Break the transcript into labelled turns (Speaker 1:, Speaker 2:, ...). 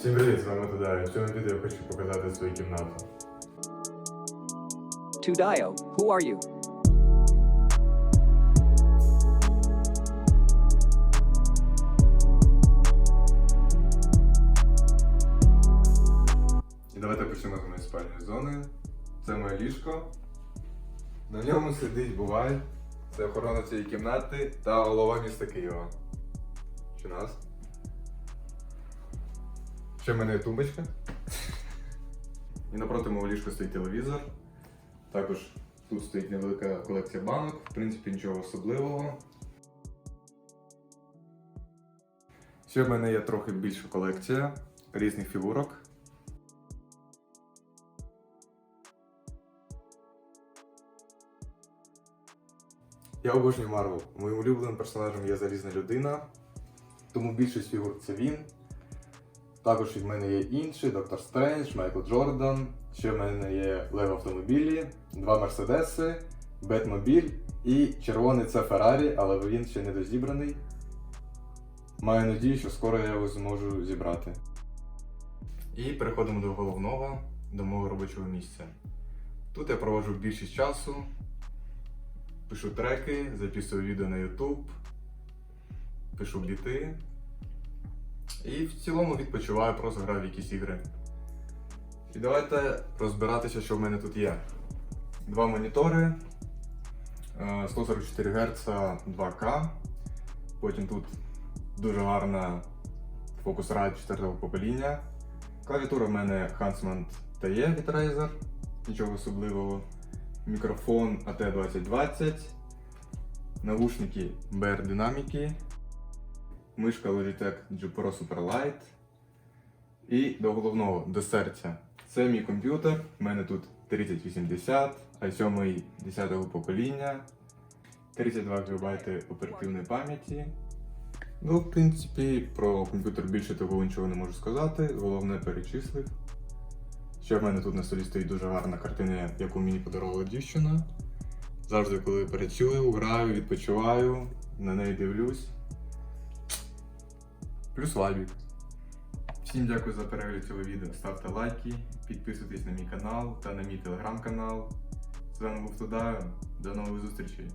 Speaker 1: Всім привіт, з вами Тудай. В цьому відео я хочу показати свою кімнату.
Speaker 2: Tudayo, who are you?
Speaker 1: І давайте почнемо з моєї спальної зони. Це моє ліжко. На ньому сидить Бувай. Це охорона цієї кімнати та голова міста Києва. Чи нас? Ще в мене є тумбочка. І напроти мого ліжка стоїть телевізор. Також тут стоїть невелика колекція банок, в принципі, нічого особливого. Ще в мене є трохи більша колекція різних фігурок. Я обожнюю Марвел. Моїм улюбленим персонажем є залізна людина, тому більшість фігур це він. Також від мене є інші: Доктор Стрендж, Майкл Джордан. Ще в мене є Лего автомобілі, два Мерседеси, Бетмобіль і червоний це Феррарі, але він ще не дозібраний. Маю надію, що скоро я його зможу зібрати. І переходимо до головного, до мого робочого місця. Тут я проводжу більшість часу, пишу треки, записую відео на YouTube, пишу біти. І в цілому відпочиваю, просто граю в якісь ігри. І давайте розбиратися, що в мене тут є. Два монітори, е, 144 Гц 2К. Потім тут дуже гарна Focusrite 4 покоління. Клавіатура в мене Huntsman TE від Razer, нічого особливого. Мікрофон AT2020, навушники BR динаміки, мишка Logitech G Pro Superlight. І до головного, до серця. Це мій комп'ютер. У мене тут 3080, i7 10-го покоління, 32 ГБ оперативної пам'яті. Ну, в принципі, про комп'ютер більше того нічого не можу сказати. Головне перечислив. Ще в мене тут на столі стоїть дуже гарна картина, яку мені подарувала дівчина. Завжди, коли працюю, граю, відпочиваю, на неї дивлюсь. Плюс лайбік. Всім дякую за перегляд цього відео. Ставте лайки, підписуйтесь на мій канал та на мій телеграм-канал. З вами був Тудаю. До нових зустрічей.